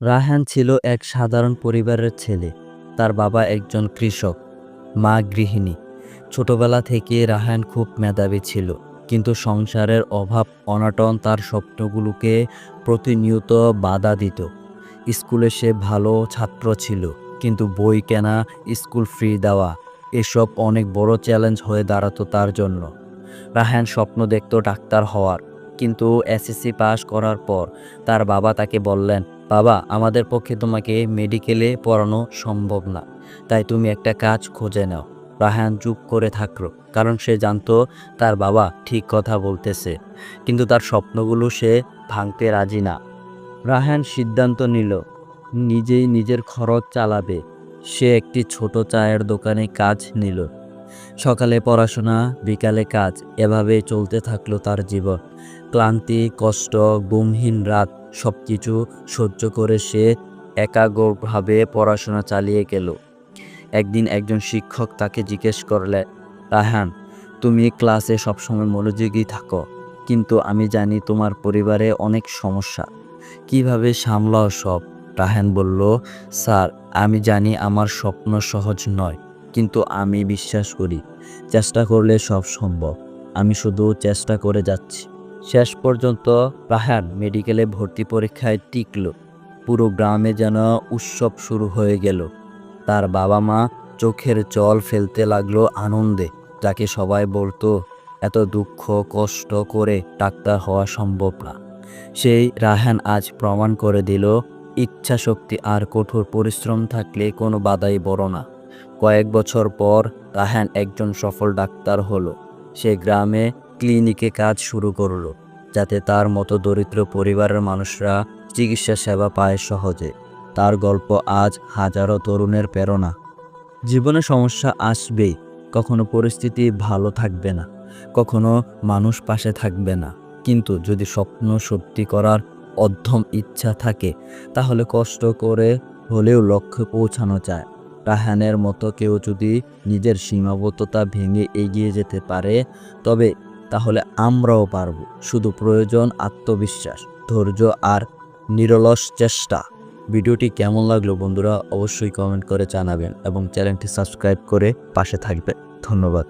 রায়হান ছিল এক সাধারণ পরিবারের ছেলে। তার বাবা একজন কৃষক, মা গৃহিণী। ছোটবেলা থেকে রায়হান খুব মেধাবী ছিল, কিন্তু সংসারের অভাব অনাটন তার স্বপ্নগুলোকে প্রতিনিয়ত বাধা দিত। স্কুলে সে ভালো ছাত্র ছিল, কিন্তু বই কেনা, স্কুল ফ্রি দেওয়া, এসব অনেক বড় চ্যালেঞ্জ হয়ে দাঁড়াতো তার জন্য। রায়হান স্বপ্ন দেখত ডাক্তার হওয়ার, কিন্তু এসএসসি পাস করার পর তার বাবা তাকে বললেন বাবা, আমাদের পক্ষে তোমাকে মেডিকেলে পড়ানো সম্ভব না। তাই তুমি একটা কাজ খুঁজে নাও। রাহান চুপ করে থাকল, কারণ সে জানতো তার বাবা ঠিক কথা বলতেছে, কিন্তু তার স্বপ্নগুলো সে ভাঙতে রাজি না। রাহান সিদ্ধান্ত নিল, নিজেই নিজের খরচ চালাবে। সে একটি ছোট চায়ের দোকানে কাজ নিল। সকালে পড়াশোনা, বিকালে কাজ এভাবে চলতে থাকল তার জীবন। ক্লান্তি, কষ্ট ঘুমহীন রাত। সব কিছু সহ্য করে সে একাগ্রভাবে পড়াশোনা চালিয়ে গেল। একদিন একজন শিক্ষক তাকে জিজ্ঞেস করলে রাহান তুমি ক্লাসে সবসময় মনোযোগী থাকো, কিন্তু আমি জানি তোমার পরিবারে অনেক সমস্যা। কীভাবে সামলাও সব? রাহান বলল, স্যার, আমি জানি আমার স্বপ্ন সহজ নয়, কিন্তু আমি বিশ্বাস করি, চেষ্টা করলে সব সম্ভব। আমি শুধু চেষ্টা করে যাচ্ছি। শেষ পর্যন্ত রাহান মেডিকেলে ভর্তি পরীক্ষায় টিকল। পুরো গ্রামে যেন উৎসব শুরু হয়ে গেল। তার বাবা মা চোখের জল ফেলতে লাগল আনন্দে। যাকে সবাই বলতো, এত দুঃখ, কষ্ট করে ডাক্তার হওয়া সম্ভব না। সেই রাহান আজ প্রমাণ করে দিল ইচ্ছা শক্তি আর কঠোর পরিশ্রম থাকলে কোনো বাধাই বড় না। কয়েক বছর পর রাহান একজন সফল ডাক্তার হলো। সে গ্রামে ক্লিনিকে কাজ শুরু করল, যাতে তার মতো দরিদ্র পরিবারের মানুষরা চিকিৎসা সেবা পায় সহজে। তার গল্প আজ হাজারো তরুণের প্রেরণা। জীবনে সমস্যা আসবেই, কখনো পরিস্থিতি ভালো থাকবে না, কখনো মানুষ পাশে থাকবে না। কিন্তু যদি স্বপ্ন সত্যি করার অধ্যম ইচ্ছা থাকে, তাহলে কষ্ট করে হলেও লক্ষ্যে পৌঁছানো যায়। রাহানের মতো কেউ যদি নিজের সীমাবদ্ধতা ভেঙে এগিয়ে যেতে পারে, তবে তাহলে আমরাও পারব। শুধু প্রয়োজন আত্মবিশ্বাস, ধৈর্য আর নিরলস চেষ্টা। ভিডিওটি কেমন লাগল বন্ধুরা অবশ্যই কমেন্ট করে জানাবেন এবং চ্যানেলটি সাবস্ক্রাইব করে পাশে থাকবেন ধন্যবাদ।